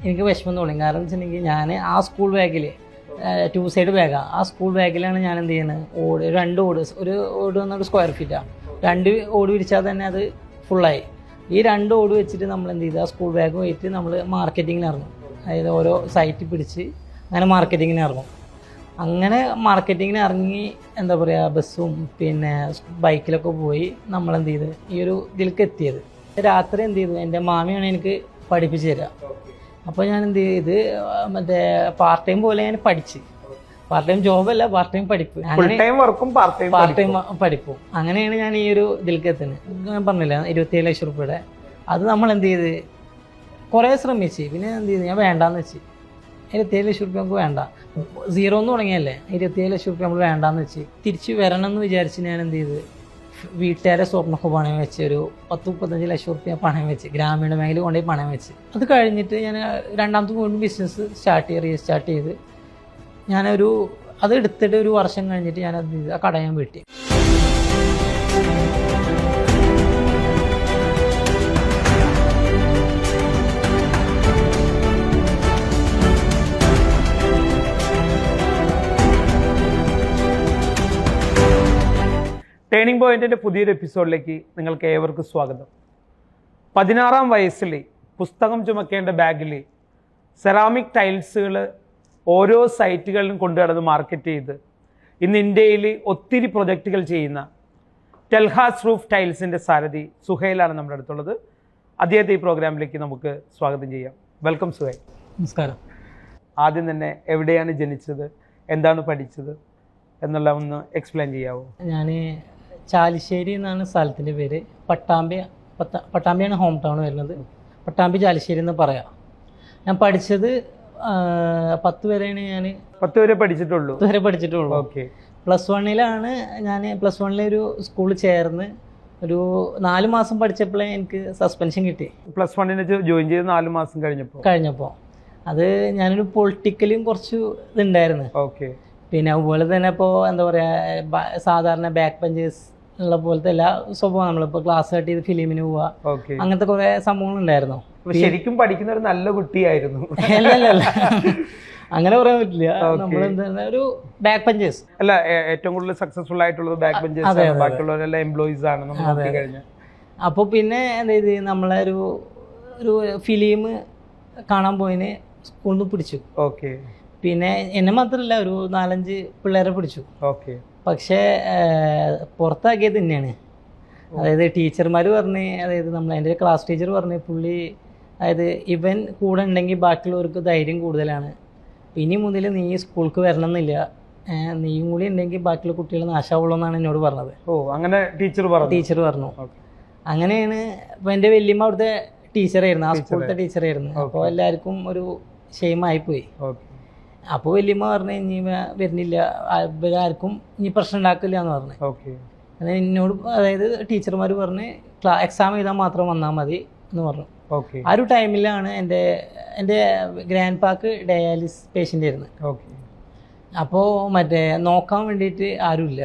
എനിക്ക് വിഷമം തോന്നി കാരണം വെച്ചിട്ടുണ്ടെങ്കിൽ ഞാൻ ആ സ്കൂൾ ബാഗിൽ ടു സൈഡ് ബാഗാണ് ആ. സ്കൂൾ ബാഗിലാണ് ഞാൻ എന്ത് ചെയ്യുന്നത്? ഓട് രണ്ട് ഓട് ഒരു ഓട് വന്നൊരു സ്ക്വയർ ഫീറ്റാണ് രണ്ട് ഓട് വിരിച്ചാൽ തന്നെ അത് ഫുള്ളായി ഈ രണ്ട് ഓട് വെച്ചിട്ട് നമ്മൾ എന്ത് ചെയ്തു? ആ സ്കൂൾ ബാഗ് പോയിട്ട് നമ്മൾ മാർക്കറ്റിങ്ങിന് ഇറങ്ങും. അതായത് ഓരോ സൈറ്റ് പിടിച്ച് അങ്ങനെ മാർക്കറ്റിങ്ങിന് ഇറങ്ങും. അങ്ങനെ മാർക്കറ്റിങ്ങിന് ഇറങ്ങി എന്താ പറയുക ബസ്സും പിന്നെ ബൈക്കിലൊക്കെ പോയി നമ്മൾ എന്ത് ചെയ്ത്? ഈ ഒരു ഇതിലേക്ക് എത്തിയത്. രാത്രി എന്ത് ചെയ്തു? എന്റെ മാമിയാണ് എനിക്ക് പഠിപ്പിച്ചു തരിക. അപ്പോൾ ഞാൻ എന്ത് ചെയ്ത് മറ്റേ പാർട്ട് ടൈം പോലെ ഞാൻ പഠിച്ച്. പാർട്ട് ടൈം ജോബല്ല പാർട്ട് ടൈം പഠിപ്പ് വർക്കും പാർട്ട് ടൈം പഠിപ്പും. അങ്ങനെയാണ് ഞാൻ ഈ ഒരു ഇതിലേക്ക് എത്തുന്നത്. ഞാൻ പറഞ്ഞില്ല ഇരുപത്തിയേഴ് ലക്ഷം റുപ്യയുടെ. അത് നമ്മൾ എന്ത് ചെയ്ത്? കുറേ ശ്രമിച്ച്. പിന്നെ എന്ത് ചെയ്ത്? ഞാൻ വേണ്ടാന്ന് വെച്ച്. ഇരുപത്തിയേഴ് ലക്ഷം റുപ്യ നമുക്ക് വേണ്ട. സീറോ എന്ന് തുടങ്ങിയല്ലേ? ഇരുപത്തിയേഴ് ലക്ഷം റുപ്യ നമ്മൾ വേണ്ടാന്ന് വെച്ച്. തിരിച്ച് വരണം എന്ന് വിചാരിച്ച് ഞാൻ എന്ത് ചെയ്ത്? വീട്ടുകാരെ സ്വപ്നമൊക്കെ പണയം വെച്ച് ഒരു പത്ത് മുപ്പത്തഞ്ച് ലക്ഷം റുപ്യ പണയം വെച്ച് ഗ്രാമീണ മേഖല കൊണ്ടുപോയി പണയം വെച്ച്. അത് കഴിഞ്ഞിട്ട് ഞാൻ രണ്ടാമത്തെ വീണ്ടും ബിസിനസ് സ്റ്റാർട്ട് ചെയ്ത് റീസ്റ്റാർട്ട് ചെയ്ത് ഞാനൊരു അത് എടുത്തിട്ട് ഒരു വർഷം കഴിഞ്ഞിട്ട് ചെയ്ത് ആ കട ഞാൻ വെട്ടി. ടേണിംഗ് പോയിന്റിന്റെ പുതിയൊരു എപ്പിസോഡിലേക്ക് നിങ്ങൾക്ക് ഏവർക്കും സ്വാഗതം. പതിനാറാം വയസ്സിൽ പുസ്തകം ചുമക്കേണ്ട ബാഗിൽ സെറാമിക് ടൈൽസുകൾ ഓരോ സൈറ്റുകളിലും കൊണ്ടുനടന്ന് മാർക്കറ്റ് ചെയ്ത് ഇന്ന് ഇന്ത്യയിൽ ഒത്തിരി പ്രൊജക്റ്റുകൾ ചെയ്യുന്ന ടെൽഹാസ് റൂഫ് ടൈൽസിന്റെ സാരഥി സുഹൈലാണ് നമ്മുടെ അടുത്തുള്ളത്. അദ്ദേഹത്തെ ഈ പ്രോഗ്രാമിലേക്ക് നമുക്ക് സ്വാഗതം ചെയ്യാം. വെൽക്കം സുഹൈൽ നമസ്കാരം. ആദ്യം തന്നെ എവിടെയാണ് ജനിച്ചത് എന്താണ് പഠിച്ചത് എന്നുള്ള ഒന്ന് എക്സ്പ്ലെയിൻ ചെയ്യാവോ? ഞാൻ ചാലിശ്ശേരി എന്നാണ് സ്ഥലത്തിന്റെ പേര്. പട്ടാമ്പി പട്ടാമ്പിയാണ് ഹോം ടൗൺ വരുന്നത്. പട്ടാമ്പി ചാലിശ്ശേരി എന്ന് പറയാം. ഞാൻ പഠിച്ചത് പത്ത് വരെയാണ് ഞാൻ പത്ത് വരെ പഠിച്ചിട്ടുള്ളൂ. പത്ത് വരെ പഠിച്ചിട്ടുള്ളൂ. ഓക്കെ പ്ലസ് വണ്ണിലാണ് ഞാൻ പ്ലസ് വണ്ണിലെ ഒരു സ്കൂളിൽ ചേർന്ന് ഒരു നാല് മാസം പഠിച്ചപ്പോഴേ എനിക്ക് സസ്പെൻഷൻ കിട്ടി. പ്ലസ് വണ്ണിന് ജോയിൻ ചെയ്ത് നാല് മാസം കഴിഞ്ഞപ്പോൾ കഴിഞ്ഞപ്പോൾ അത് ഞാനൊരു പൊളിറ്റിക്കലും കുറച്ച് ഇതുണ്ടായിരുന്നു. ഓക്കെ പിന്നെ അതുപോലെ തന്നെ ഇപ്പോൾ എന്താ പറയുക സാധാരണ ബാക്ക് ബെഞ്ചേഴ്സ് ഉള്ള പോലത്തെ എല്ലാ സ്വഭാവം നമ്മളിപ്പോൾ ക്ലാസ് കട്ട് ചെയ്ത് ഫിലിമിന് പോവുക അങ്ങനത്തെ അങ്ങനത്തെ സംഭവങ്ങൾ സംഭവങ്ങളുണ്ടായിരുന്നു. ശരിക്കും പഠിക്കുന്ന ഒരു നല്ല കുട്ടിയായിരുന്നു. അങ്ങനെ പറയാൻ പറ്റില്ല. നമ്മൾ ഒരു ബാക്ക് പഞ്ചേഴ്സ് അല്ല ഏറ്റവും കൂടുതൽ സക്സസ്ഫുൾ ആയിട്ടുള്ളത് ബാക്ക് പഞ്ചേഴ്സ്. ബാക്കിയുള്ളവരെല്ലാം എംപ്ലോയീസ് ആണ്. നമ്മൾ നോക്കി കഴിഞ്ഞാൽ അപ്പോൾ പിന്നെ എന്താ ഇത് നമ്മളെ ഒരു ഒരു ഫിലിം കാണാൻ പോയിന് സ്കൂളിൽ നിന്ന് പിടിച്ചു. ഓക്കെ പിന്നെ എന്നെ മാത്രമല്ല ഒരു നാലഞ്ച് പിള്ളേരെ പിടിച്ചു. ഓക്കെ പക്ഷേ പുറത്താക്കിയത് തന്നെയാണ്. അതായത് ടീച്ചർമാർ പറഞ്ഞ് അതായത് നമ്മൾ എന്റെ ക്ലാസ് ടീച്ചർ പറഞ്ഞ് പുള്ളി അതായത് ഇവൻ കൂടെ ഉണ്ടെങ്കിൽ ബാക്കിയുള്ളവർക്ക് ധൈര്യം കൂടുതലാണ്. ഇനി മുതൽ നീ സ്കൂൾക്ക് വരണം എന്നില്ല നീയും കൂടി ഉണ്ടെങ്കിൽ ബാക്കിയുള്ള കുട്ടികൾ നാശാവുള്ളൂ എന്നാണ് എന്നോട് പറഞ്ഞത്. ഓ അങ്ങനെ ടീച്ചർ പറഞ്ഞു. ടീച്ചർ പറഞ്ഞു. അങ്ങനെയാണ് ഇപ്പം എന്റെ വല്യമ്മ അവിടുത്തെ ടീച്ചറായിരുന്നു. ആ സ്കൂളിലത്തെ ടീച്ചറായിരുന്നു. അപ്പോൾ എല്ലാവർക്കും ഒരു ഷെയിം ആയിപ്പോയി. ഓക്കെ. അപ്പോൾ വല്യമ്മ പറഞ്ഞു ഇനി വരുന്നില്ല. ആർക്കും ഇനി പ്രശ്നം ഉണ്ടാക്കില്ല എന്ന് പറഞ്ഞു. ഓക്കെ. എന്നോട് അതായത് ടീച്ചർമാർ പറഞ്ഞ് ക്ലാ എക്സാം എഴുതാൻ മാത്രം വന്നാൽ മതി എന്ന് പറഞ്ഞു. ഓക്കെ. ആ ഒരു ടൈമിലാണ് എന്റെ എന്റെ ഗ്രാൻഡ് പാക്ക് ഡയാലിസ് പേഷ്യന്റ് ആയിരുന്നു. ഓക്കെ. അപ്പോൾ മറ്റേ നോക്കാൻ വേണ്ടിയിട്ട് ആരുമില്ല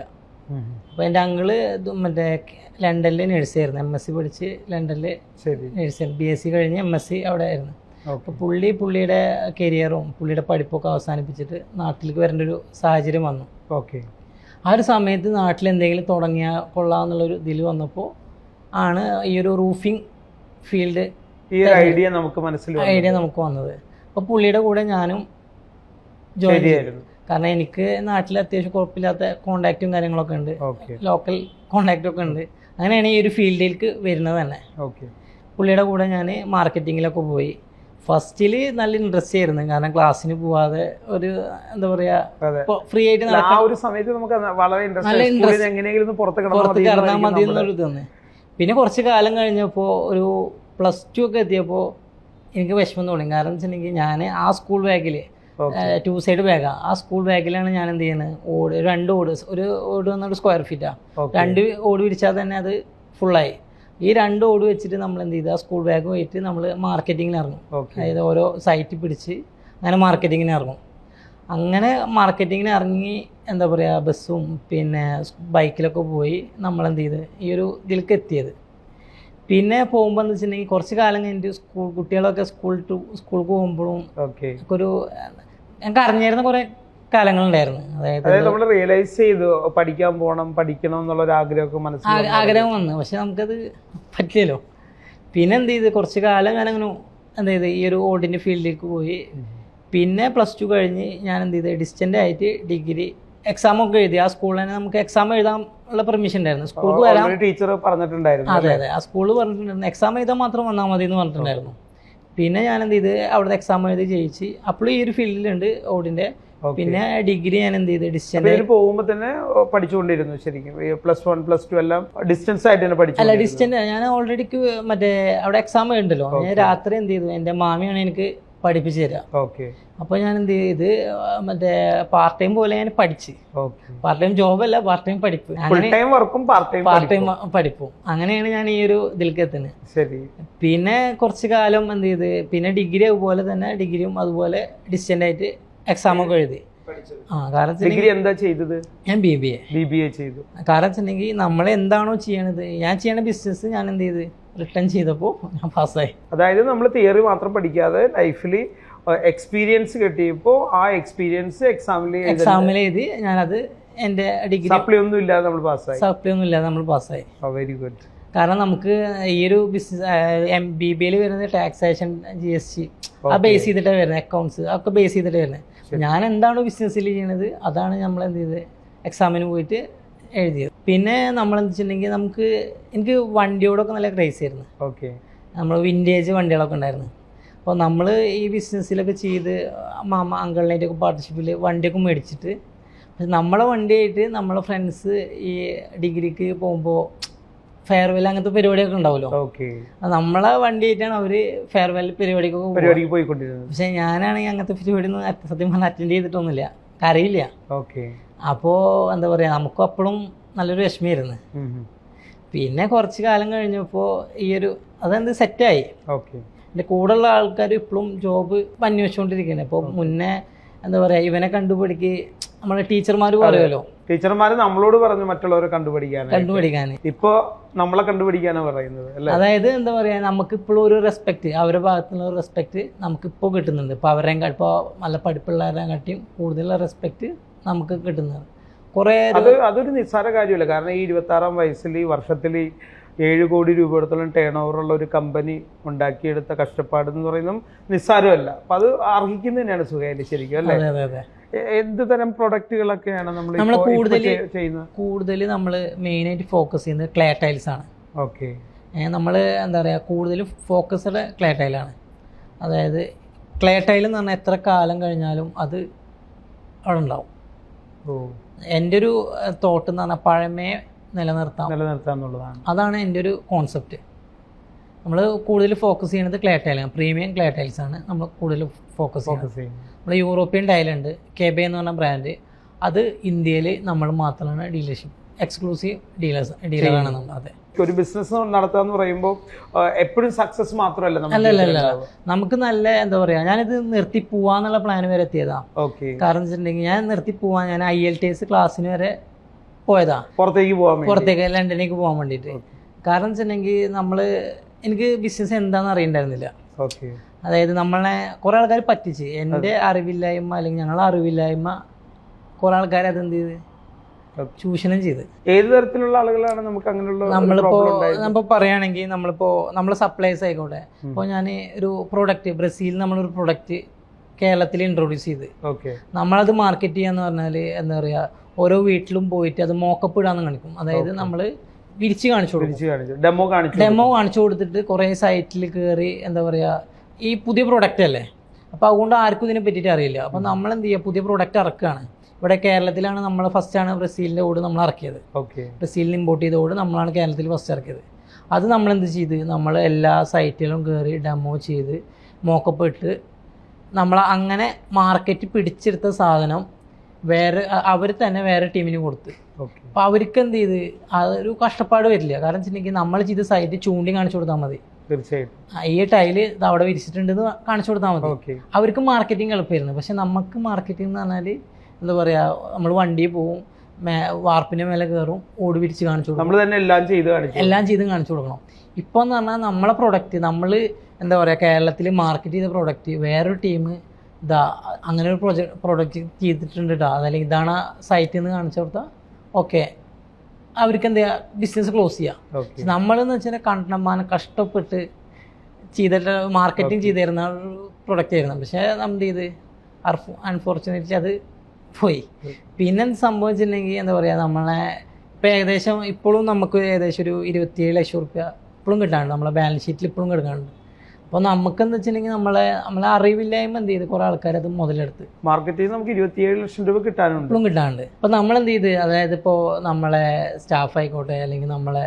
അപ്പോൾ എന്റെ അങ്കിൾ മറ്റേ ലണ്ടനിൽ നേഴ്സായിരുന്നു. എം എസ് സി പഠിച്ച് ലണ്ടനിൽ നേഴ്സായിരുന്നു. ബി എസ് സി കഴിഞ്ഞ് എം എസ് സി അവിടെ ആയിരുന്നു. അപ്പോൾ പുള്ളി പുള്ളിയുടെ കരിയറും പുള്ളിയുടെ പഠിപ്പൊക്കെ അവസാനിപ്പിച്ചിട്ട് നാട്ടിലേക്ക് വരേണ്ട ഒരു സാഹചര്യം വന്നു. ഓക്കെ. ആ ഒരു സമയത്ത് നാട്ടിൽ എന്തെങ്കിലും തുടങ്ങിയാൽ കൊള്ളാമെന്നുള്ളൊരു ഇതിൽ വന്നപ്പോൾ ആണ് ഈ ഒരു റൂഫിംഗ് ഫീൽഡ് ഈ ഐഡിയ നമുക്ക് മനസ്സിൽ ഐഡിയ നമുക്ക് വന്നത്. അപ്പോൾ പുള്ളിയുടെ കൂടെ ഞാനും ജോയിൻ ചെയ്തു. കാരണം എനിക്ക് നാട്ടിൽ അത്യാവശ്യം കുഴപ്പമില്ലാത്ത കോണ്ടാക്റ്റും കാര്യങ്ങളൊക്കെ ഉണ്ട്. ഓക്കെ. ലോക്കൽ കോണ്ടാക്റ്റും ഒക്കെ ഉണ്ട്. അങ്ങനെയാണ് ഈ ഒരു ഫീൽഡിലേക്ക് വരുന്നത് തന്നെ. ഓക്കെ. പുള്ളിയുടെ കൂടെ ഞാൻ മാർക്കറ്റിങ്ങിലൊക്കെ പോയി. ഫസ്റ്റിൽ നല്ല ഇൻട്രസ്റ്റ് ആയിരുന്നു. കാരണം ക്ലാസ്സിന് പോവാതെ ഒരു എന്താ പറയാ ഫ്രീ ആയിട്ട് ആ ഒരു സമയത്ത് നമുക്ക് വളരെ ഇൻട്രസ്റ്റ്. എങ്ങനെയെങ്കിലും പുറത്ത് കിടന്നാൽ മതി എന്നൊരു തന്നെ പിന്നെ കുറച്ച് കാലം കഴിഞ്ഞപ്പോൾ ഒരു പ്ലസ് ടു ഒക്കെ എത്തിയപ്പോൾ എനിക്ക് വിഷമം തോന്നി. കാരണം വെച്ചിട്ടുണ്ടെങ്കിൽ ഞാൻ ആ സ്കൂൾ ബാഗിൽ ടു സൈഡ് ബാഗാണ് ആ. സ്കൂൾ ബാഗിലാണ് ഞാൻ എന്ത് ചെയ്യുന്നത് ഓട് രണ്ട് ഓട് ഒരു ഓട് വന്നൊരു സ്ക്വയർ ഫീറ്റാണ് രണ്ട് ഓട് പിടിച്ചാൽ തന്നെ അത് ഫുള്ളായി ഈ രണ്ട് ഓട് വെച്ചിട്ട് നമ്മൾ എന്ത് ചെയ്തു? ആ സ്കൂൾ ബാഗ് പോയിട്ട് നമ്മൾ മാർക്കറ്റിങ്ങിന് ഇറങ്ങും. അതായത് ഓരോ സൈറ്റ് പിടിച്ച് അങ്ങനെ മാർക്കറ്റിങ്ങിന് ഇറങ്ങും. അങ്ങനെ മാർക്കറ്റിങ്ങിന് ഇറങ്ങി എന്താ പറയുക ബസ്സും പിന്നെ ബൈക്കിലൊക്കെ പോയി നമ്മൾ എന്ത് ചെയ്ത്? ഈ ഒരു ഇതിലേക്ക് എത്തിയത്. പിന്നെ പോകുമ്പോൾ എന്ന് വെച്ചിട്ടുണ്ടെങ്കിൽ കുറച്ച് കാലം കഴിഞ്ഞിട്ട് സ്കൂൾ കുട്ടികളൊക്കെ സ്കൂൾ ടു സ്കൂൾക്ക് പോകുമ്പോഴും ഒക്കെ ഒരു ഞങ്ങൾക്ക് അറിഞ്ഞിരുന്ന കുറേ കാലങ്ങളുണ്ടായിരുന്നു. അതായത് നമ്മൾ റിയലൈസ് ചെയ്തു പഠിക്കാൻ പോകണം പഠിക്കണം എന്നുള്ള ഒരു ആഗ്രഹമൊക്കെ മനസ്സിൽ ആഗ്രഹം വന്നു. പക്ഷെ നമുക്കത് പറ്റില്ലല്ലോ പിന്നെ എന്ത് ചെയ്ത്? കുറച്ച് കാലം ഞാൻ അങ്ങനെ എന്ത് ചെയ്ത്? ഈ ഒരു ഓടിന്റെ ഫീൽഡിലേക്ക് പോയി. പിന്നെ പ്ലസ് ടു കഴിഞ്ഞ് ഞാൻ എന്ത് ചെയ്ത്? ഡിസ്റ്റന്റ് ആയിട്ട് ഡിഗ്രി എക്സാം ഒക്കെ എഴുതി. ആ സ്കൂളിൽ തന്നെ നമുക്ക് എക്സാം എഴുതാൻ ഉള്ള പെർമിഷൻ ഉണ്ടായിരുന്നു. സ്കൂളിൽ വരാം ടീച്ചർ പറഞ്ഞിട്ടുണ്ടായിരുന്നു അതെ അതെ. ആ സ്കൂളിൽ പറഞ്ഞിട്ടുണ്ടായിരുന്നു. എക്സാം എഴുതാൻ മാത്രം വന്നാൽ മതി എന്ന് പറഞ്ഞിട്ടുണ്ടായിരുന്നു. പിന്നെ ഞാൻ എന്ത് ചെയ്ത്? അവിടുത്തെ എക്സാം എഴുതി ജയിച്ച്. അപ്പോൾ ഈ ഒരു ഫീൽഡിലുണ്ട് ഓടിന്റെ. പിന്നെ ഡിഗ്രി ഞാൻ എന്ത് ചെയ്ത്? ഡിസ്റ്റൻസ് പോകുമ്പോൾ പോകുമ്പോ തന്നെ പഠിച്ചുകൊണ്ടിരുന്നു ശരിക്കും. പ്ലസ് വൺ പ്ലസ് ടു എല്ലാം ഡിസ്റ്റൻസ് ആയിട്ട് തന്നെ പഠിച്ചു അല്ല ഡിസ്റ്റൻസ് ഞാൻ ഓൾറെഡി മറ്റേ അവിടെ എക്സാം ഉണ്ടല്ലോ. ഞാൻ രാത്രി എന്ത് ചെയ്തു? എന്റെ മാമിയാണ് എനിക്ക് പഠിപ്പിച്ചു തരാം. ഓക്കെ അപ്പോൾ ഞാൻ എന്ത് ചെയ്ത് മറ്റേ പാർട്ട് ടൈം പോലെ ഞാൻ പഠിച്ച്. പാർട്ട് ടൈം ജോബല്ല പാർട്ട് ടൈം പഠിപ്പ്. ടൈം വർക്കും പാർട്ട് ടൈം പാർട്ട് ടൈം പഠിപ്പും. അങ്ങനെയാണ് ഞാൻ ഈ ഒരു ഇതിലേക്ക് എത്തുന്നത്. ശരി. പിന്നെ കുറച്ച് കാലം എന്ത് ചെയ്ത് പിന്നെ ഡിഗ്രി അതുപോലെ തന്നെ ഡിഗ്രിയും അതുപോലെ ഡിസ്റ്റന്റ് ആയിട്ട് എക്സാം ഒക്കെ എഴുതി. ആ കാരണം ഡിഗ്രി എന്താ ചെയ്തത്? ഞാൻ B B A B B A ചെയ്തു. കാരണം വെച്ചിട്ടുണ്ടെങ്കിൽ നമ്മൾ എന്താണോ ചെയ്യണത് ഞാൻ ചെയ്യണ ബിസിനസ് ഞാൻ എന്ത് ചെയ്ത്? റിട്ടേൺ ചെയ്തപ്പോൾ ഞാൻ പാസ്സായി അതായത് നമ്മൾ തിയറി മാത്രം പഠിക്കാതെ ലൈഫിൽ എക്സ്പീരിയൻസ് കിട്ടിയപ്പോൾ ആ എക്സ്പീരിയൻസ് എക്സാമിൽ എക്സാമിൽ എഴുതി ഞാനത് എന്റെ ഡിഗ്രി സപ്ലി ഒന്നും ഇല്ലാതെ നമ്മൾ പാസ്സായി സപ്ലി ഒന്നും ഇല്ലാതെ നമ്മൾ പാസ്സായി വെരി ഗുഡ് കാരണം നമുക്ക് ഈ ഒരു ബിസിനസ് എം ബി ബി എയിൽ വരുന്നത് ടാക്സേഷൻ ജി എസ് ടി ആ ബേസ് ചെയ്തിട്ടാണ് വരുന്നത് അക്കൗണ്ട്സ് ഒക്കെ ബേസ് ചെയ്തിട്ട് വരുന്നത്. ഞാൻ എന്താണോ ബിസിനസ്സിൽ ചെയ്യണത് അതാണ് നമ്മൾ എന്ത് ചെയ്തത് എക്സാമിന് പോയിട്ട് എഴുതിയത്. പിന്നെ നമ്മൾ എന്താ വെച്ചിട്ടുണ്ടെങ്കിൽ നമുക്ക് എനിക്ക് വണ്ടിയോടൊക്കെ നല്ല ക്രേസ് ആയിരുന്നു. ഓക്കെ. നമ്മൾ വിന്റേജ് വണ്ടികളൊക്കെ ഉണ്ടായിരുന്നു. അപ്പോൾ നമ്മൾ ഈ ബിസിനസ്സിലൊക്കെ ചെയ്ത് മാമ അങ്കിളിനായിട്ടൊക്കെ പാർട്ട്ണർഷിപ്പിൽ വണ്ടിയൊക്കെ മേടിച്ചിട്ട് പക്ഷെ നമ്മളെ വണ്ടിയായിട്ട് നമ്മളെ ഫ്രണ്ട്സ് ഈ ഡിഗ്രിക്ക് പോകുമ്പോൾ ഫെയർവെൽ അങ്ങനത്തെ പരിപാടിയൊക്കെ ഉണ്ടാവുമല്ലോ. നമ്മളെ വണ്ടിയിട്ടാണ് അവർ ഫെയർവെൽ പരിപാടിക്കൊക്കെ പരിപാടിക്ക് പോയിക്കൊണ്ടിരുന്നത്. പക്ഷേ ഞാനാണെങ്കിൽ അങ്ങനത്തെ പരിപാടി ഒന്നും സത്യം പറഞ്ഞാൽ അറ്റൻഡ് ചെയ്തിട്ടൊന്നുമില്ല. അറിയില്ല ഓക്കെ. അപ്പോൾ എന്താ പറയാ നമുക്കും അപ്പോഴും നല്ലൊരു വിഷമമായിരുന്നു. പിന്നെ കുറച്ച് കാലം കഴിഞ്ഞപ്പോൾ ഈയൊരു ഒരു അതെന്ത് സെറ്റായി. ഓക്കെ. എന്റെ കൂടെയുള്ള ആൾക്കാർ ഇപ്പോഴും ജോബ് അന്വേഷിച്ചുകൊണ്ടിരിക്കുന്നത് അപ്പോൾ മുന്നേ എന്താ പറയുക ഇവനെ കണ്ടുപിടിക്ക് നമ്മളെ ടീച്ചർമാർ പറയുമല്ലോ. ടീച്ചർമാർ നമ്മളോട് പറഞ്ഞു മറ്റുള്ളവരെ കണ്ടുപിടിക്കാൻ കണ്ടുപിടിക്കാൻ ഇപ്പൊ നമ്മളെ കണ്ടുപിടിക്കാനാ പറയുന്നത് അതായത് എന്താ പറയാ നമുക്ക് ഇപ്പോഴും ഒരു റെസ്പെക്ട് അവരുടെ ഭാഗത്തുള്ള ഒരു നമുക്ക് നമുക്ക് കിട്ടുന്നുണ്ട്. ഇപ്പോൾ അവരെ ഇപ്പോൾ നല്ല പഠിപ്പുള്ളവരെ കാട്ടിയും കൂടുതലുള്ള റെസ്പെക്ട് നമുക്ക് കിട്ടുന്നത് കുറേ അത് അതൊരു നിസ്സാര കാര്യമല്ല. കാരണം ഈ ഇരുപത്തി ആറാം വയസ്സിൽ ഈ വർഷത്തിൽ ഏഴ് കോടി രൂപയോടത്തോളം ടേൺ ഓവർ ഉള്ള ഒരു കമ്പനി ഉണ്ടാക്കിയെടുത്ത കഷ്ടപ്പാട് എന്ന് പറയുന്നത് നിസ്സാരമല്ല. അപ്പൊ അത് അർഹിക്കുന്നതന്നെയാണ് ശരിക്കും അല്ലേ? എന്ത് തരം പ്രൊഡക്റ്റുകളൊക്കെയാണ് നമ്മൾ നമ്മൾ ചെയ്- ചെയ്യുന്നത്? കൂടുതൽ നമ്മൾ മെയിനായിട്ട് ഫോക്കസ് ചെയ്യുന്നത് ക്ലേ ടൈൽസ് ആണ്. ഓക്കെ. നമ്മൾ എന്താ പറയുക കൂടുതൽ ഫോക്കസ്ഡ് ക്ലേ ടൈലാണ് അതായത് ക്ലേ ടൈൽ എന്ന് പറഞ്ഞാൽ എത്ര കാലം കഴിഞ്ഞാലും അത് അവിടെ ഉണ്ടാവും. എന്റെ ഒരു തോട്ട് എന്ന് പറഞ്ഞാൽ പഴമയെ നിലനിർത്താം. നിലനിർത്താന്നുള്ളതാണ് അതാണ് എന്റെ ഒരു കോൺസെപ്റ്റ് നമ്മൾ കൂടുതൽ ഫോക്കസ് ചെയ്യുന്നത് ക്ലേ ടൈലാണ് പ്രീമിയം ക്ലേ ടൈൽസ് ആണ് നമ്മൾ കൂടുതൽ ഫോക്കസ് ചെയ്യുന്നത്. നമ്മൾ യൂറോപ്യൻ ടൈലുണ്ട് കെബെ എന്ന് പറഞ്ഞ ബ്രാൻഡ് അത് ഇന്ത്യയിൽ നമ്മൾ മാത്രമാണ് ഡീലർഷിപ്പ് എക്സ്ക്ലൂസീവ് ഡീലേഴ്സ് ഡീലറാണ് നമ്മൾ അതെ ഒരു ബിസിനസ് നടത്താന്ന് പറയുമ്പോൾ എപ്പോഴും സക്സസ് മാത്രമല്ല അല്ല അല്ല അല്ല നമുക്ക് നല്ല എന്താ പറയാ ഞാനിത് നിർത്തി പോവാന്നുള്ള പ്ലാൻ വരെ എത്തിയതാ. ഓക്കെ. കാരണം വെച്ചിട്ടുണ്ടെങ്കിൽ ഞാൻ നിർത്തി പോവാൻ ഞാൻ ഐ എൽ ടി എസ് ക്ലാസ്സിന് വരെ പോയതാ. പുറത്തേക്ക് പോവാൻ പുറത്തേക്ക് ലണ്ടനിലേക്ക് പോകാൻ വേണ്ടിയിട്ട്. കാരണം വെച്ചിട്ടുണ്ടെങ്കിൽ നമ്മൾ എനിക്ക് ബിസിനസ് എന്താണെന്ന് അറിയണ്ടായിരുന്നില്ല. ഓക്കെ. അതായത് നമ്മളെ കുറേ ആൾക്കാർ പറ്റിച്ച്. എന്റെ അറിവില്ലായ്മ അല്ലെങ്കിൽ ഞങ്ങളെ അറിവില്ലായ്മ കുറേ ആൾക്കാർ അതെന്ത് ചെയ്ത്. ചൂഷണം ചെയ്ത്. ഏത് തരത്തിലുള്ള ആളുകളാണ് നമുക്ക് അങ്ങനെയുള്ള നമ്മളിപ്പോ? നമ്മളിപ്പോ പറയുകയാണെങ്കിൽ നമ്മളിപ്പോ നമ്മളെ സപ്ലൈസ് ആയിക്കോട്ടെ. ഇപ്പോൾ ഞാൻ ഒരു പ്രൊഡക്റ്റ് ബ്രസീലിൽ നമ്മളൊരു പ്രൊഡക്റ്റ് കേരളത്തിൽ ഇൻട്രൊഡ്യൂസ് ചെയ്ത്. നമ്മളത് മാർക്കറ്റ് ചെയ്യാന്ന് പറഞ്ഞാൽ എന്താ പറയുക ഓരോ വീട്ടിലും പോയിട്ട് അത് മോക്കപ്പ് ഇടാന്ന് കാണിക്കും. അതായത് നമ്മൾ വിരിച്ച് കാണിച്ചു കൊടുക്കും. ഡെമോ കാണിച്ചു. ഡെമോ കാണിച്ചു കൊടുത്തിട്ട് കുറേ സൈറ്റിൽ കയറി എന്താ പറയുക ഈ പുതിയ പ്രോഡക്റ്റ് അല്ലേ? അപ്പോൾ അതുകൊണ്ട് ആർക്കും ഇതിനെ പറ്റിയിട്ട് അറിയില്ല. അപ്പോൾ നമ്മൾ എന്ത് ചെയ്യുക പുതിയ പ്രോഡക്റ്റ് ഇറക്കുകയാണ് ഇവിടെ കേരളത്തിലാണ് നമ്മൾ ഫസ്റ്റാണ് ബ്രസീലിന്റെ ഓട് നമ്മൾ ഇറക്കിയത്. ഓക്കെ. ബ്രസീലിൽ ഇമ്പോർട്ട് ചെയ്ത ഓട് നമ്മളാണ് കേരളത്തിൽ ഫസ്റ്റ് ഇറക്കിയത്. അത് നമ്മൾ എന്ത് ചെയ്ത്? നമ്മൾ എല്ലാ സൈറ്റിലും കയറി ഡെമോ ചെയ്ത് മോക്കപ്പ് ഇട്ട് നമ്മൾ അങ്ങനെ മാർക്കറ്റ് പിടിച്ചെടുത്ത സാധനം വേറെ അവർ തന്നെ വേറെ ടീമിന് കൊടുത്ത്. അപ്പൊ അവർക്ക് എന്ത് ചെയ്ത്? അതൊരു കഷ്ടപ്പാട് വരില്ല. കാരണം വെച്ചിട്ടുണ്ടെങ്കിൽ നമ്മൾ ചെയ്ത സൈറ്റ് ചൂണ്ടി കാണിച്ചു കൊടുത്താൽ മതി. തീർച്ചയായിട്ടും ഈ ടൈൽ അവിടെ വിരിച്ചിട്ടുണ്ടെന്ന് കാണിച്ചു കൊടുത്താൽ മതി. അവർക്ക് മാർക്കറ്റിംഗ് എളുപ്പമായിരുന്നു പക്ഷെ നമുക്ക് മാർക്കറ്റിംഗ് എന്ന് പറഞ്ഞാൽ എന്താ പറയുക നമ്മൾ വണ്ടിയിൽ പോവും വാർപ്പിന്റെ വാർപ്പിന്റെ മേലെ കയറും ഓട് വിരിച്ച് കാണിച്ചു കൊടുക്കും. തന്നെ എല്ലാം ചെയ്ത് കാണിച്ചു എല്ലാം ചെയ്ത് കാണിച്ചു കൊടുക്കണം. ഇപ്പൊന്ന് എന്ന് പറഞ്ഞാൽ നമ്മളെ പ്രൊഡക്റ്റ് നമ്മൾ എന്താ പറയുക കേരളത്തിൽ മാർക്കറ്റ് ചെയ്ത പ്രൊഡക്റ്റ് വേറൊരു ടീം ഇതാ അങ്ങനെ ഒരു പ്രൊജക്ട് പ്രൊഡക്റ്റ് ചെയ്തിട്ടുണ്ട് കേട്ടോ അതല്ലെങ്കിൽ ഇതാണ് സൈറ്റിൽ നിന്ന് കാണിച്ചു കൊടുത്താൽ ഓക്കെ അവർക്ക് എന്താ ബിസിനസ് ക്ലോസ് ചെയ്യാം. നമ്മളെന്ന് വെച്ചാൽ കണ്ടമാനം കഷ്ടപ്പെട്ട് ചെയ്തിട്ട് മാർക്കറ്റിംഗ് ചെയ്തിരുന്ന ഒരു പ്രൊഡക്റ്റ് ആയിരുന്നു. പക്ഷേ നമ്മൾ ചെയ്ത്? അൺഫോർച്ചുനേറ്റ്ലി അത് പോയി. പിന്നെ എന്ത് സംഭവിച്ചിട്ടുണ്ടെങ്കിൽ എന്താ പറയുക നമ്മളെ ഇപ്പം ഏകദേശം ഇപ്പോഴും നമുക്ക് ഏകദേശം ഒരു ഇരുപത്തിയേഴ് ലക്ഷം റുപ്യ ഇപ്പോഴും കിട്ടാനുണ്ട്. നമ്മളെ ബാലൻസ് ഷീറ്റിൽ ഇപ്പോഴും കിടക്കാനുണ്ട് അപ്പോൾ നമുക്കെന്ന് വെച്ചിട്ടുണ്ടെങ്കിൽ നമ്മളെ നമ്മളെ അറിവില്ലായ്മ എന്ത് ചെയ്ത്? കുറേ ആൾക്കാർ അത് മുതലെടുത്ത്. മാർക്കറ്റിൽ നമുക്ക് ഇരുപത്തിയേഴ് ലക്ഷം രൂപ കിട്ടാനുണ്ട്. ഇപ്പോഴും കിട്ടാനുണ്ട്. അപ്പോൾ നമ്മൾ എന്ത് ചെയ്ത്? അതായത് ഇപ്പോൾ നമ്മളെ സ്റ്റാഫ് ആയിക്കോട്ടെ അല്ലെങ്കിൽ നമ്മളെ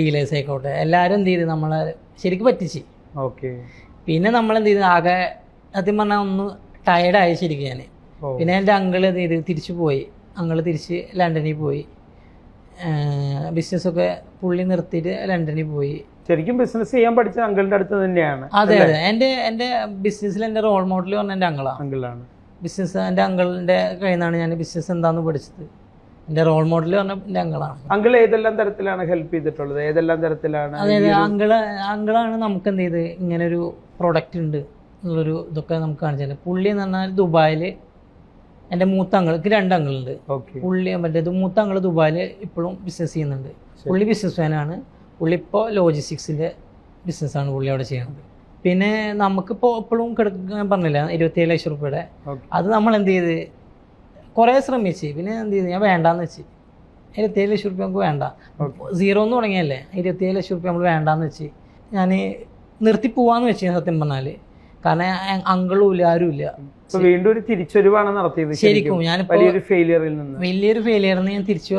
ഡീലേഴ്സ് ആയിക്കോട്ടെ എല്ലാവരും എന്ത് ചെയ്ത്? നമ്മളെ ശരിക്കും പറ്റിച്ച്. ഓക്കെ പിന്നെ നമ്മൾ എന്ത് ചെയ്ത്? ആകെ സത്യം പറഞ്ഞാൽ ഒന്ന് ടയർഡായി ശരിക്കും ഞാൻ പിന്നെ എന്റെ അങ്കിൾ എന്ത് ചെയ്ത്? തിരിച്ചു പോയി. അങ്കിൾ തിരിച്ച് ലണ്ടനിൽ പോയി. ബിസിനസ്സൊക്കെ പുള്ളി നിർത്തിയിട്ട് ലണ്ടനിൽ പോയി. ശരിക്കും ബിസിനസ് ചെയ്യാൻ പഠിച്ച അങ്കിളിന്റെ അടുത്ത് തന്നെയാണ് അതെ അതെ. എന്റെ എന്റെ ബിസിനസ്സിൽ എന്റെ റോൾ മോഡൽ പറഞ്ഞ എന്റെ അങ്കളാണ് അങ്കിളാണ്. ബിസിനസ് എന്റെ അങ്കിളിന്റെ കയ്യിൽ നിന്നാണ് ഞാൻ ബിസിനസ് എന്താണെന്ന് പഠിച്ചത്. എന്റെ റോൾ മോഡൽ പറഞ്ഞ എന്റെ അങ്കിളാണ് അങ്കിൾ ഏതെല്ലാം തരത്തിലാണ് ഹെൽപ്പ് ചെയ്തിട്ടുള്ളത്? ഏതെല്ലാം തരത്തിലാണ് അതായത് അങ്കിൾ അങ്കിളാണ് നമുക്ക് എന്ത് ചെയ്ത്? ഇങ്ങനെ ഒരു പ്രൊഡക്റ്റ് ഉണ്ട് എന്നുള്ളൊരു ഇതൊക്കെ നമുക്ക് കാണിച്ചു പുള്ളി എന്ന് പറഞ്ഞാൽ ദുബായിൽ എന്റെ മൂത്ത എനിക്ക് രണ്ട് അങ്കിളുണ്ട് ഓക്കെ. പുള്ളി മറ്റേത് മൂത്തങ്ങൾ ദുബായിൽ ഇപ്പോഴും ബിസിനസ് ചെയ്യുന്നുണ്ട്. പുള്ളി ബിസിനസ് മാനാണ് പുള്ളി ഇപ്പോൾ ലോജിസ്റ്റിക്സിന്റെ ബിസിനസ്സാണ് പുള്ളി അവിടെ ചെയ്യുന്നത്. പിന്നെ നമുക്കിപ്പോൾ ഇപ്പോഴും കിടക്കാൻ പറഞ്ഞില്ല ഇരുപത്തിയേഴ് ലക്ഷം റുപ്യയുടെ. അത് നമ്മൾ എന്ത് ചെയ്ത്? കുറേ ശ്രമിച്ച്. പിന്നെ എന്ത് ചെയ്ത്? ഞാൻ വേണ്ടാന്ന് വെച്ച്. ഇരുപത്തിയേഴ് ലക്ഷം റുപ്യ നമുക്ക് വേണ്ട. സീറോ എന്ന് തുടങ്ങിയല്ലേ? ഇരുപത്തിയേഴ് ലക്ഷം റുപ്യ നമ്മൾ വേണ്ടാന്ന് വെച്ച്. ഞാൻ നിർത്തി പോവാന്ന് വെച്ച് സത്യം പറഞ്ഞാൽ കാരണം അങ്കിളും ഇല്ല ആരും ഇല്ല വീണ്ടും ഒരു തിരിച്ചൊരുവാണ് നടത്തിയത് ശരിക്കും ഞാൻ വലിയൊരു ഫെയിലിയറിൽ നിന്ന്. വലിയൊരു ഫെയിലിയറിൽ നിന്ന് ഞാൻ തിരിച്ചു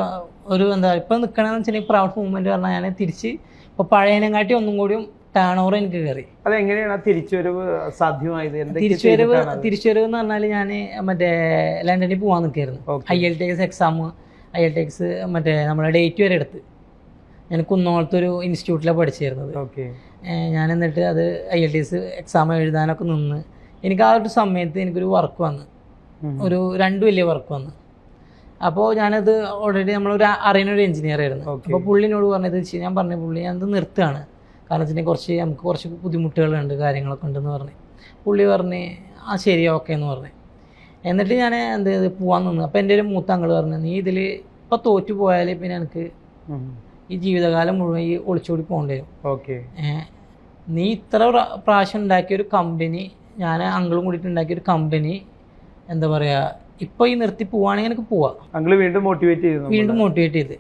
ഒരു എന്താ ഇപ്പൊ നിക്കണെന്ന് വെച്ചിട്ടുണ്ടെങ്കിൽ പ്രൗഡ് മൂവ്മെന്റ് പറഞ്ഞാൽ ഞാൻ തിരിച്ച് ഇപ്പൊ പഴയനെ കാട്ടി ഒന്നും കൂടിയും ടേൺ ഓവർ എനിക്ക് കയറി അതെങ്ങനെയാണ് തിരിച്ചുവരവ് സാധ്യമായത്? തിരിച്ചുവരവ് തിരിച്ചുവരവ് എന്ന് പറഞ്ഞാൽ ഞാൻ മറ്റേ ലണ്ടനിൽ പോവാൻ നിൽക്കായിരുന്നു. I L T S exam I L T S മറ്റേ നമ്മളെ ഡേറ്റ് വരെ എടുത്ത്. ഞാൻ കുന്നോളത്ത് ഒരു ഇൻസ്റ്റിറ്റ്യൂട്ടിലാണ് പഠിച്ചിരുന്നത്. ഞാൻ എന്നിട്ട് അത് I L T S exam എഴുതാനൊക്കെ നിന്ന് എനിക്ക് ആ ഒരു സമയത്ത് എനിക്കൊരു വർക്ക് വന്നു. ഒരു രണ്ട് വലിയ വർക്ക് വന്നു. അപ്പോൾ ഞാനത് ഓൾറെഡി നമ്മളൊരു അറിയുന്ന ഒരു എഞ്ചിനീയർ ആയിരുന്നു. അപ്പോൾ പുള്ളിനോട് പറഞ്ഞത് വെച്ച് ഞാൻ പറഞ്ഞു പുള്ളി ഞാനത് നിർത്തുകയാണ്. കാരണം വെച്ചാൽ കുറച്ച് നമുക്ക് കുറച്ച് ബുദ്ധിമുട്ടുകളുണ്ട് കാര്യങ്ങളൊക്കെ ഉണ്ടെന്ന് പറഞ്ഞു. പുള്ളി പറഞ്ഞ് ആ ശരി ഓക്കെ എന്ന് പറഞ്ഞു. എന്നിട്ട് ഞാൻ എന്ത് ചെയ്ത് പോകാൻ നിന്ന്. അപ്പോൾ എന്റെ ഒരു മൂത്ത അങ്കിൾ പറഞ്ഞു നീ ഇതിൽ ഇപ്പോൾ തോറ്റു പോയാൽ പിന്നെ എനിക്ക് ഈ ജീവിതകാലം മുഴുവൻ ഈ ഒളിച്ചോടി പോകേണ്ടി വരും. ഓക്കെ നീ ഇത്ര പ്ര- പ്രാവശ്യം ഉണ്ടാക്കിയ ഒരു കമ്പനി ഞാൻ അങ്കിളും കൂടിയിട്ട് ഉണ്ടാക്കിയ ഒരു കമ്പനി എന്താ പറയുക ഇപ്പോൾ ഈ നിർത്തി പോവാണെങ്കിൽ എനിക്ക് പോവാം. വീണ്ടും മോട്ടിവേറ്റ് ചെയ്തു വീണ്ടും മോട്ടിവേറ്റ് ചെയ്ത്.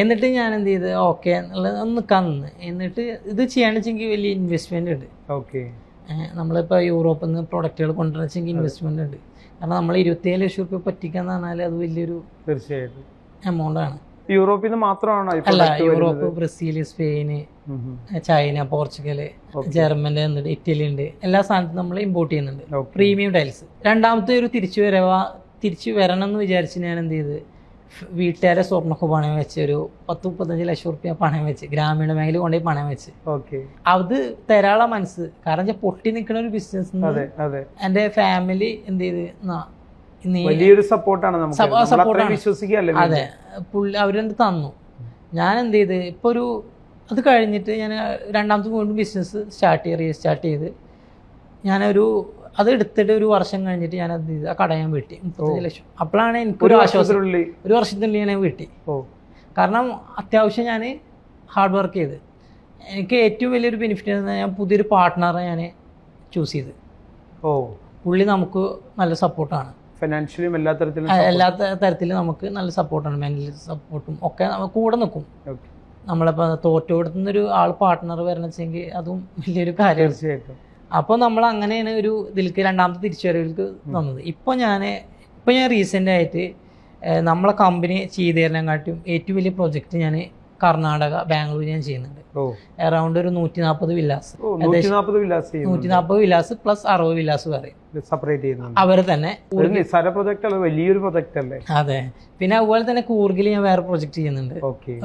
എന്നിട്ട് ഞാൻ എന്ത് ചെയ്ത് ഓക്കെ എന്നുള്ളത് ഒന്ന് കന്ന് നിന്ന് എന്നിട്ട് ഇത് ചെയ്യാന്ന് വെച്ചെങ്കിൽ വലിയ ഇൻവെസ്റ്റ്മെന്റ് ഉണ്ട്. ഓക്കെ നമ്മളിപ്പോൾ യൂറോപ്പിൽ നിന്ന് പ്രൊഡക്റ്റുകൾ കൊണ്ടുവരച്ചെങ്കിൽ ഇൻവെസ്റ്റ്മെന്റ് ഉണ്ട്. കാരണം നമ്മൾ ഇരുപത്തിയേഴ് ലക്ഷം റുപ്യ പറ്റിക്കാന്ന് പറഞ്ഞാൽ അത് വലിയൊരു തീർച്ചയായിട്ടും. എമൗണ്ട് ആണ്. യൂറോപ്പിൽ നിന്ന് മാത്രമാണ് അല്ല യൂറോപ്പ് ബ്രസീൽ ബ്രസീൽ സ്പെയിന്. ചൈന പോർച്ചുഗൽ ജർമ്മനി ഉണ്ട് ഇറ്റലി ഉണ്ട്. എല്ലാ സ്ഥാനത്തും നമ്മൾ ഇമ്പോർട്ട് ചെയ്യുന്നുണ്ട്. പ്രീമിയം ടൈൽസ് രണ്ടാമത്തെ ഒരു തിരിച്ചു വരവ തിരിച്ചു വരണം എന്ന് വിചാരിച്ച് ഞാൻ എന്ത് ചെയ്ത് വീട്ടുകാരെ സ്വർണൊക്കെ പണയം വെച്ച് ഒരു പത്ത് മുപ്പത്തഞ്ച് ലക്ഷം റുപ്യ പണയം വെച്ച് ഗ്രാമീണ മേഖല കൊണ്ടുപോയി പണയം വെച്ച്. ഓക്കെ. അത് തരാളാ മനസ്സ്. കാരണം വെച്ചാൽ പൊട്ടി നിൽക്കുന്ന ഒരു ബിസിനസ് എന്റെ ഫാമിലി എന്ത് ചെയ്ത് "നാ, നീ വലിയൊരു സപ്പോർട്ടാണ് നമുക്ക്. വിശ്വസിക്കല്ലേ അതെ. പുള്ളി അവരെന്ത് തന്നു? ഞാൻ എന്ത് ചെയ്ത് ഇപ്പോൾ ഒരു അത് കഴിഞ്ഞിട്ട് ഞാൻ രണ്ടാമത്തെ വീണ്ടും ബിസിനസ് സ്റ്റാർട്ട് ചെയ്ത് റീസ്റ്റാർട്ട് ചെയ്ത് ഞാനൊരു അത് എടുത്തിട്ട് ഒരു വർഷം കഴിഞ്ഞിട്ട് ഞാൻ അത് ആ കട ഞാൻ വീട്ടി. മുപ്പത്തഞ്ച് ലക്ഷം. അപ്പോഴാണ് എനിക്ക് ഒരു ആശ്വാസം. ഒരു വർഷത്തിനുള്ളിൽ ഞാൻ വീട്ടി. കാരണം അത്യാവശ്യം ഞാൻ ഹാർഡ് വർക്ക് ചെയ്ത്. എനിക്ക് ഏറ്റവും വലിയൊരു ബെനിഫിറ്റ് എന്ന് ഞാൻ പുതിയൊരു പാർട്ട്ണറെ ഞാൻ ചൂസ് ചെയ്ത്. ഓ. പുള്ളി നമുക്ക് നല്ല സപ്പോർട്ടാണ്. ഫിനാൻഷ്യലിയും എല്ലാ തരത്തിലും എല്ലാ തരത്തിലും നമുക്ക് നല്ല സപ്പോർട്ടാണ് മെന്റൽ സപ്പോർട്ടും ഒക്കെ നമുക്ക് കൂടെ നിൽക്കും. നമ്മളിപ്പോൾ തോറ്റുകൊടുത്തുന്നൊരു ആൾ പാർട്ട്ണർ വരണം വെച്ചെങ്കിൽ അതും വലിയൊരു കാര്യമാണ്. തീർച്ചയായിട്ടും. അപ്പോൾ നമ്മൾ അങ്ങനെയാണ് ഒരു ഇതിലേക്ക് രണ്ടാമത്തെ തിരിച്ചുവരവിലേക്ക് വന്നത്. ഇപ്പോൾ ഞാൻ ഇപ്പോൾ ഞാൻ റീസെന്റ് ആയിട്ട് നമ്മളെ കമ്പനി ചെയ്തു തരുന്നതിനെക്കാട്ടും ഏറ്റവും വലിയ പ്രൊജക്റ്റ് ഞാൻ കർണാടക ബാംഗ്ലൂർ ഞാൻ ചെയ്യുന്നുണ്ട്. അറൌണ്ട് ഒരു നൂറ്റി നാൽപ്പത് വില്ലാസ് നൂറ്റി നാൽപ്പത് വില്ലാസ് പ്ലസ് അറുപത് വില്ലാസ് പറയും സെപ്പറേറ്റ് അവർ തന്നെ ഒരു നിസ്സാര പ്രൊജക്ട് അല്ല വലിയൊരു പ്രൊജക്ട് അല്ലേ? അതെ. പിന്നെ അതുപോലെ തന്നെ കൂർഗിൽ ഞാൻ വേറെ പ്രൊജക്ട് ചെയ്യുന്നുണ്ട്.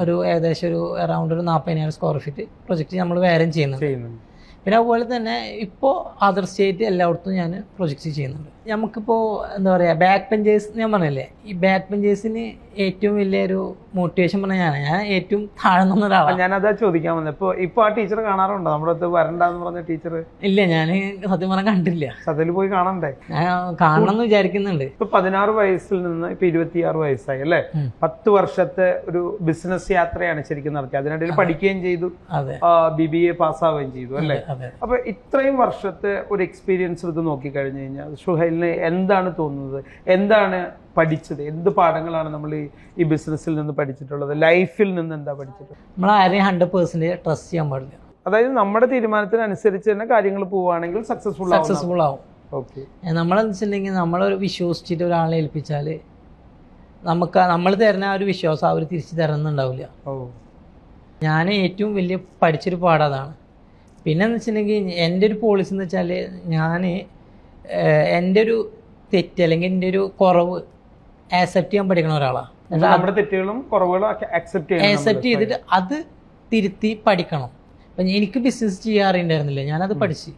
ഒരു ഏകദേശം ഒരു അറൗണ്ട് ഒരു നാൽപ്പതിനായിരം സ്ക്വയർ ഫീറ്റ് പ്രൊജക്ട് നമ്മൾ വേറെയും ചെയ്യുന്നുണ്ട്. ചെയ്യുന്നുണ്ട്. പിന്നെ അതുപോലെ തന്നെ ഇപ്പോൾ അതർ സ്റ്റേറ്റ് എല്ലായിടത്തും ഞാൻ പ്രൊജക്റ്റ് ചെയ്യുന്നുണ്ട്. നമുക്കിപ്പോൾ എന്താ പറയുക ബാക്ക് പെഞ്ചേഴ്സ് ഞാൻ പറഞ്ഞില്ലേ ഈ ബാക്ക് പെഞ്ചേഴ്സിന് ഏറ്റവും വലിയൊരു മോട്ടിവേഷൻ പറഞ്ഞ ഞാനാണ് ഞാൻ ഏറ്റവും താഴ്ന്ന ഒരാളാണ് ഞാനതാ ചോദിക്കാൻ വന്നത് ഇപ്പൊ ഇപ്പൊ ആ ടീച്ചർ കാണാറുണ്ടോ? നമ്മുടെ അടുത്ത് വരണ്ടെന്ന് പറഞ്ഞ ടീച്ചർ ഇല്ല ഞാൻ സത്യം പറഞ്ഞാൽ കണ്ടില്ല. സത്യത്തിൽ പോയി കാണണ്ടേ? ഞാൻ കാണണം എന്ന് വിചാരിക്കുന്നുണ്ട്. ഇപ്പൊ പതിനാറ് വയസ്സിൽ നിന്ന് ഇപ്പൊ ഇരുപത്തിയാറ് വയസ്സായി അല്ലേ. പത്ത് വർഷത്തെ ഒരു ബിസിനസ് യാത്രയാണ് ശരിക്കും നടത്തിയത്. അതിനിടയിൽ പഠിക്കുകയും ചെയ്തു. അതെ. ബി ബി എ പാസ്സാവുകയും ചെയ്തു അല്ലേ? അതെ. അപ്പൊ ഇത്രയും വർഷത്തെ ഒരു എക്സ്പീരിയൻസ് എടുത്ത് നോക്കി കഴിഞ്ഞു കഴിഞ്ഞാൽ സുഹൈലിന് എന്താണ് തോന്നുന്നത്? എന്താണ് പഠിച്ചത്? എന്ത് പാഠങ്ങളാണ് നമ്മൾ ഈ ബിസിനസ്സിൽ നിന്ന് പഠിച്ചിട്ടുള്ളത്? ലൈഫിൽ നിന്ന് എന്താ പഠിച്ചിട്ടുള്ളത്? നമ്മൾ ആരെയും ഹൺഡ്രഡ് പെർസെന്റേജ് ട്രസ്റ്റ് ചെയ്യാൻ പാടില്ല. അതായത് നമ്മുടെ തീരുമാനത്തിനനുസരിച്ച് തന്നെ കാര്യങ്ങൾ പോവുകയാണെങ്കിൽ സക്സസ്ഫുൾ സക്സസ്ഫുൾ ആവും. ഓക്കെ നമ്മളെന്ന് വെച്ചിട്ടുണ്ടെങ്കിൽ നമ്മളൊരു വിശ്വസിച്ചിട്ട് ഒരാളെ ഏൽപ്പിച്ചാൽ നമുക്ക് നമ്മൾ തരുന്ന ആ ഒരു വിശ്വാസം അവർ തിരിച്ച് തരുന്നുണ്ടാവില്ല ഞാൻ ഏറ്റവും വലിയ പഠിച്ചൊരു പാഠം അതാണ്. പിന്നെ എന്ന് വെച്ചിട്ടുണ്ടെങ്കിൽ എന്റെ ഒരു പോളിസി എന്ന് വെച്ചാൽ ഞാൻ എന്റെ ഒരു തെറ്റ് അല്ലെങ്കിൽ എന്റെ ഒരു കുറവ് ആക്സെപ്റ്റ് ചെയ്യാൻ പഠിക്കണ ഒരാളാണ് നമ്മുടെ തെറ്റുകളും കുറവുകളും ആക്സെപ്റ്റ് ചെയ്തിട്ട് അത് തിരുത്തി പഠിക്കണം. അപ്പം എനിക്ക് ബിസിനസ് ചെയ്യാറുണ്ടായിരുന്നില്ല. ഞാനത് പഠിച്ച്.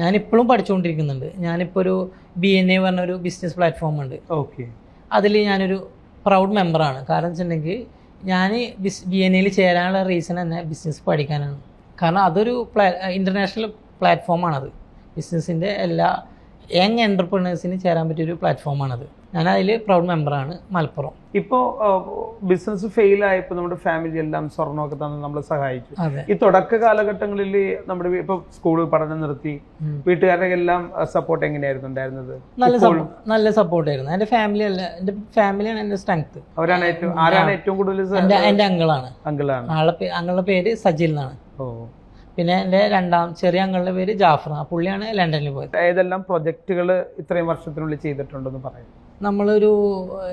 ഞാനിപ്പോഴും പഠിച്ചുകൊണ്ടിരിക്കുന്നുണ്ട് ഞാനിപ്പോൾ ഒരു ബി എൻ എ പറഞ്ഞ ഒരു ബിസിനസ് പ്ലാറ്റ്ഫോം ഉണ്ട്. ഓക്കെ അതിൽ ഞാനൊരു പ്രൗഡ് മെമ്പറാണ് കാരണം വെച്ചിട്ടുണ്ടെങ്കിൽ ഞാൻ ബിസ് ബി എൻ എയിൽ ചേരാനുള്ള റീസൺ തന്നെ ബിസിനസ് പഠിക്കാനാണ്. കാരണം അതൊരു പ്ലാ ഇന്റർനാഷണൽ പ്ലാറ്റ്ഫോമാണത് ബിസിനസ്സിന്റെ എല്ലാ യങ് എന്റർപ്രണേഴ്സിന് ചേരാൻ പറ്റിയൊരു പ്ലാറ്റ്ഫോമാണത് ഞാൻ അതിൽ പ്രൗഡ് മെമ്പറാണ് മലപ്പുറം. ഇപ്പോ ബിസിനസ് ഫെയിൽ ആയപ്പോൾ നമ്മുടെ ഫാമിലി എല്ലാം സ്വർണമൊക്കെ തന്ന് നമ്മളെ സഹായിച്ചു. ഈ തുടക്ക കാലഘട്ടങ്ങളിൽ നമ്മുടെ ഇപ്പൊ സ്കൂൾ പഠനം നിർത്തി. വീട്ടുകാരുടെ എല്ലാം സപ്പോർട്ട് എങ്ങനെയായിരുന്നു ഉണ്ടായിരുന്നത്? നല്ല നല്ല സപ്പോർട്ട് ആയിരുന്നു. എന്റെ ഫാമിലി അല്ല എന്റെ ഫാമിലിയാണ് എന്റെ സ്ട്രെങ്ത് അവരാണ് ഏറ്റവും ആരാണ് ഏറ്റവും കൂടുതൽ എന്റെ അങ്കിളാണ്. അങ്കിളാണ്. അങ്ങളുടെ പേര് സജിൽ എന്നാണ്. ഓ. പിന്നെ എന്റെ രണ്ടാം ചെറിയ അങ്ങളുടെ പേര് ജാഫർ ആ പുള്ളിയാണ് ലണ്ടനിൽ പോയത്. ഏതെല്ലാം പ്രൊജക്റ്റുകൾ ഇത്രയും വർഷത്തിനുള്ളിൽ ചെയ്തിട്ടുണ്ടെന്ന് പറയും. നമ്മളൊരു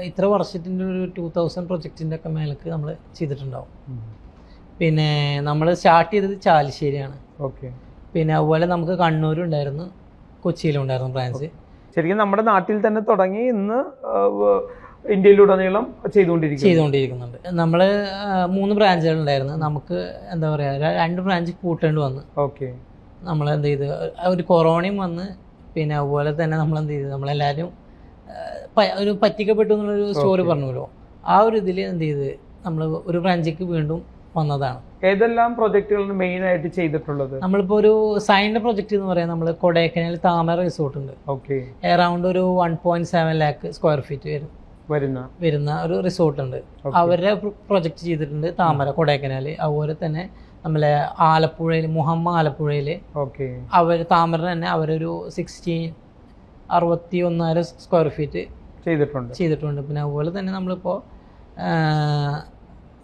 ഇത്ര വർഷത്തിന്റെ ഒരു ടൂ തൗസൻഡ് പ്രൊജക്റ്റിന്റെ ഒക്കെ മേലേക്ക് നമ്മൾ ചെയ്തിട്ടുണ്ടാവും. പിന്നെ നമ്മൾ സ്റ്റാർട്ട് ചെയ്തത് ചാലിശ്ശേരിയാണ്. ഓക്കെ. പിന്നെ അതുപോലെ നമുക്ക് കണ്ണൂരുണ്ടായിരുന്നു കൊച്ചിയിലും ഉണ്ടായിരുന്നു ബ്രാഞ്ച് ശരിക്കും നമ്മുടെ നാട്ടിൽ തന്നെ തുടങ്ങി ഇന്ന് ഇന്ത്യയിലുടനീളം ചെയ്തുകൊണ്ടിരിക്കും ചെയ്തുകൊണ്ടിരിക്കുന്നുണ്ട്. നമ്മൾ മൂന്ന് ബ്രാഞ്ചുകൾ ഉണ്ടായിരുന്നു. നമുക്ക് എന്താ പറയുക രണ്ട് ബ്രാഞ്ച് കൂട്ടേണ്ടി വന്നു. ഓക്കെ. നമ്മൾ എന്ത് ചെയ്ത്? ഒരു കൊറോണയും വന്ന് പിന്നെ അതുപോലെ തന്നെ നമ്മൾ എന്ത് ചെയ്തു? നമ്മളെല്ലാവരും ഒരു പറ്റിക്കപ്പെട്ടു എന്നുള്ളൊരു സ്റ്റോറി. പറഞ്ഞല്ലോ ആ ഒരു ഇതിൽ എന്ത് ചെയ്ത് നമ്മൾ ഒരു ബ്രാഞ്ചിക്ക് വീണ്ടും വന്നതാണ്. ഏതെല്ലാം പ്രൊജക്ടുകളാണ് മെയിൻ ആയിട്ട് ചെയ്തിട്ടുള്ളത്? നമ്മളിപ്പോ ഒരു സൈൻഡ് പ്രൊജക്ട് എന്ന് പറയാം. നമ്മൾ കൊടൈക്കനാൽ താമര റിസോർട്ട് ഉണ്ട്. ഓക്കെ എറൗണ്ട് ഒരു one point seven lakh square feet വരും. വരുന്ന? വരുന്ന ഒരു റിസോർട്ട് ഉണ്ട്. അവരുടെ പ്രൊജക്ട് ചെയ്തിട്ടുണ്ട് താമര കൊടൈക്കനാൽ അതുപോലെ തന്നെ നമ്മളെ ആലപ്പുഴയിൽ മുഹമ്മ ആലപ്പുഴയിൽ ഓക്കെ അവർ താമര തന്നെ അവരൊരു സിക്സ്റ്റീൻ അറുപത്തി ഒന്നായിരം സ്ക്വയർ ഫീറ്റ് ചെയ്തിട്ടുണ്ട്. ചെയ്തിട്ടുണ്ട്. പിന്നെ അതുപോലെ തന്നെ നമ്മളിപ്പോൾ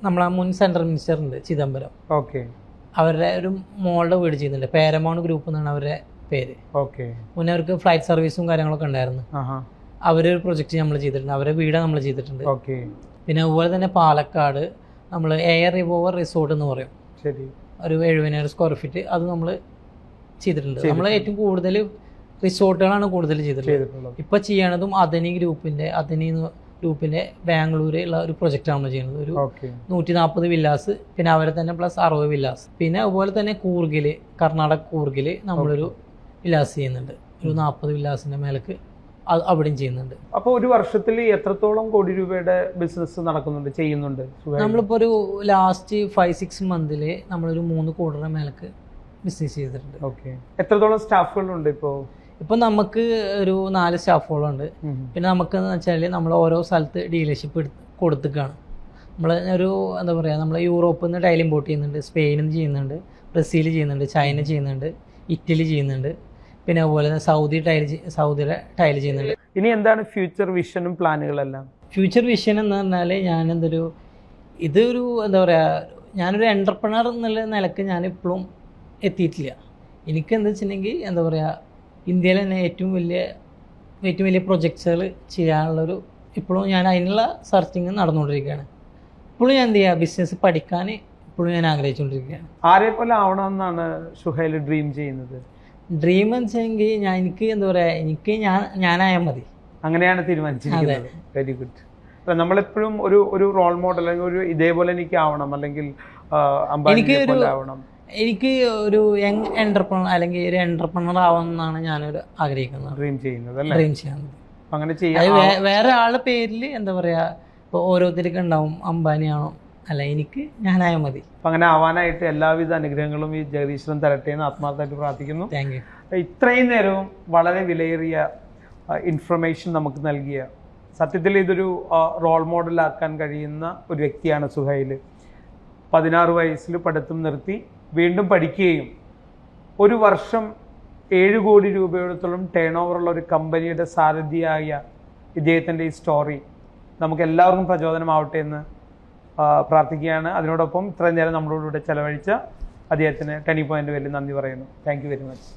നമ്മളെ മുൻ സെൻട്രൽ മിനിസ്റ്റർ ഉണ്ട് ചിദംബരം. ഓക്കെ. അവരുടെ ഒരു മോളുടെ വീട് ചെയ്യുന്നുണ്ട്. പേരമൗണ്ട് ഗ്രൂപ്പ് എന്നാണ് അവരുടെ പേര്. ഓക്കെ. മുന്നേ അവർക്ക് ഫ്ലൈറ്റ് സർവീസും കാര്യങ്ങളൊക്കെ ഉണ്ടായിരുന്നു. അവരൊരു പ്രൊജക്റ്റ് നമ്മൾ ചെയ്തിട്ടുണ്ട്. അവരുടെ വീട് നമ്മൾ ചെയ്തിട്ടുണ്ട്. ഓക്കെ. പിന്നെ അതുപോലെ തന്നെ പാലക്കാട് നമ്മൾ എയർ റിവോവർ റിസോർട്ട് എന്ന് പറയും. ശരി. ഒരു എഴുപതിനായിരം സ്ക്വയർ ഫീറ്റ് അത് നമ്മൾ ചെയ്തിട്ടുണ്ട്. നമ്മൾ ഏറ്റവും കൂടുതൽ റിസോർട്ടുകളാണ് കൂടുതൽ ചെയ്തിട്ടുള്ളത്. ഇപ്പൊ ചെയ്യണതും അദനി ഗ്രൂപ്പിന്റെ അതനി ഗ്രൂപ്പിന്റെ ബാംഗ്ലൂരിൽ ഉള്ള ഒരു പ്രൊജക്റ്റ് ആണ് ചെയ്യുന്നത് ഒരു നൂറ്റി നാൽപ്പത് വില്ലാസ് പിന്നെ അവരെ തന്നെ പ്ലസ് അറുപത് വില്ലാസ്. പിന്നെ അതുപോലെ തന്നെ കൂർഗിൽ കർണാടക കൂർഗിൽ നമ്മളൊരു വില്ലാസ് ചെയ്യുന്നുണ്ട്. ഒരു നാൽപ്പത് വില്ലാസിന്റെ മേലേക്ക് അവിടെയും ചെയ്യുന്നുണ്ട്. അപ്പോൾ ഒരു വർഷത്തിൽ എത്രത്തോളം കോടി രൂപയുടെ ബിസിനസ് നടക്കുന്നുണ്ട് ചെയ്യുന്നുണ്ട്? നമ്മളിപ്പോ നമ്മളിപ്പോൾ ഒരു ലാസ്റ്റ് ഫൈവ് സിക്സ് മന്തിൽ നമ്മളൊരു മൂന്ന് കോടിയുടെ മേലേക്ക് ബിസിനസ് ചെയ്തിട്ടുണ്ട്. ഓക്കെ. എത്രത്തോളം സ്റ്റാഫുകളുണ്ട് ഇപ്പോൾ ഇപ്പം നമുക്ക് ഒരു നാല് സ്റ്റാഫുകളുണ്ട്. പിന്നെ നമുക്ക് എന്ന് വെച്ചാൽ നമ്മൾ ഓരോ സ്ഥലത്ത് ഡീലർഷിപ്പ് കൊടുത്തിക്കാണ്. നമ്മൾ ഒരു എന്താ പറയുക നമ്മൾ യൂറോപ്പിൽ നിന്ന് ടൈൽ ഇമ്പോർട്ട് ചെയ്യുന്നുണ്ട് സ്പെയിനിൽ നിന്ന് ചെയ്യുന്നുണ്ട് ബ്രസീൽ ചെയ്യുന്നുണ്ട് ചൈന ചെയ്യുന്നുണ്ട് ഇറ്റലി ചെയ്യുന്നുണ്ട് പിന്നെ അതുപോലെ തന്നെ സൗദി ടൈൽ സൗദിയുടെ ടൈൽ ചെയ്യുന്നുണ്ട്. ഇനി എന്താണ് ഫ്യൂച്ചർ വിഷനും പ്ലാനുകളെല്ലാം? ഫ്യൂച്ചർ വിഷൻ എന്ന് പറഞ്ഞാൽ ഞാൻ എന്തൊരു ഇതൊരു എന്താ പറയുക ഞാനൊരു എന്റർപ്രണർ എന്നുള്ള നിലയ്ക്ക് ഞാനിപ്പോഴും എത്തിയിട്ടില്ല. എനിക്ക് എന്താ വെച്ചിട്ടുണ്ടെങ്കിൽ എന്താ പറയുക ഇന്ത്യയിൽ തന്നെ ഏറ്റവും വലിയ ഏറ്റവും വലിയ പ്രൊജക്ട്സുകൾ ചെയ്യാനുള്ളൊരു ഇപ്പോഴും ഞാൻ അതിനുള്ള സെർച്ചിങ് നടന്നുകൊണ്ടിരിക്കുകയാണ്. ഇപ്പോഴും ഞാൻ എന്ത് ചെയ്യുക ബിസിനസ് പഠിക്കാൻ ഇപ്പോഴും ഞാൻ ആഗ്രഹിച്ചുകൊണ്ടിരിക്കുകയാണ്. ആരെ പോലെ ആവണമെന്നാണ് ഷുഹൈൽ ഡ്രീം ചെയ്യുന്നത്? ഡ്രീം എന്ന് വെച്ചെങ്കിൽ ഞാൻ എനിക്ക് എന്താ പറയുക എനിക്ക് ഞാൻ ഞാനായാൽ മതി. അങ്ങനെയാണ് തീരുമാനിച്ചിരിക്കുന്നത്. വെരി ഗുഡ് അല്ല നമ്മളെപ്പോഴും ഒരു ഒരു റോൾ മോഡൽ അല്ലെങ്കിൽ ഒരു ഇതേപോലെ എനിക്ക് ആവണം അല്ലെങ്കിൽ എനിക്ക് ഒരു- ആവണം. എനിക്ക് ഒരു യങ് എന്റർപ്രണർ അല്ലെങ്കിൽ ഒരു എന്റർപ്രണർ ആവണമെന്നാണ് ഞാനൊരു ആഗ്രഹിക്കുന്നത്. ഡ്രീം ചെയ്യുന്നത് ഡ്രീം ചെയ്യുന്നത്. അങ്ങനെ ചെയ്യാം. വേറെ ആളുടെ പേരിൽ എന്താ പറയാ ഇപ്പോൾ ഓരോരുത്തർക്കും ഉണ്ടാവും അംബാനിയാണോ? അല്ല എനിക്ക് ഞാനായ മതി. അങ്ങനെ ആവാനായിട്ട് എല്ലാവിധ അനുഗ്രഹങ്ങളും ഈ ജഗദീശ്വരൻ തരട്ടെ എന്ന് ആത്മാർത്ഥമായിട്ട് പ്രാർത്ഥിക്കുന്നു. താങ്ക് യു ഇത്രയും നേരവും വളരെ വിലയേറിയ ഇൻഫർമേഷൻ നമുക്ക് നൽകിയ സത്യത്തിൽ ഇതൊരു റോൾ മോഡലാക്കാൻ കഴിയുന്ന ഒരു വ്യക്തിയാണ് സുഹൈൽ പതിനാറ് വയസ്സിൽ പഠിത്തം നിർത്തി. വീണ്ടും പഠിക്കുകയും ഒരു വർഷം ഏഴ് കോടി രൂപയോടത്തോളം ടേൺ ഓവറുള്ള ഒരു കമ്പനിയുടെ സാരഥിയായ ഇദ്ദേഹത്തിന്റെ ഈ സ്റ്റോറി നമുക്ക് എല്ലാവർക്കും പ്രചോദനമാവട്ടെ എന്ന് പ്രാർത്ഥിക്കുകയാണ്. അതിനോടൊപ്പം ഇത്രയും നേരം നമ്മളോടുകൂടെ ചെലവഴിച്ച അദ്ദേഹത്തിന് ടെനി പോയിന്റ് വലിയ നന്ദി പറയുന്നു. Thank very much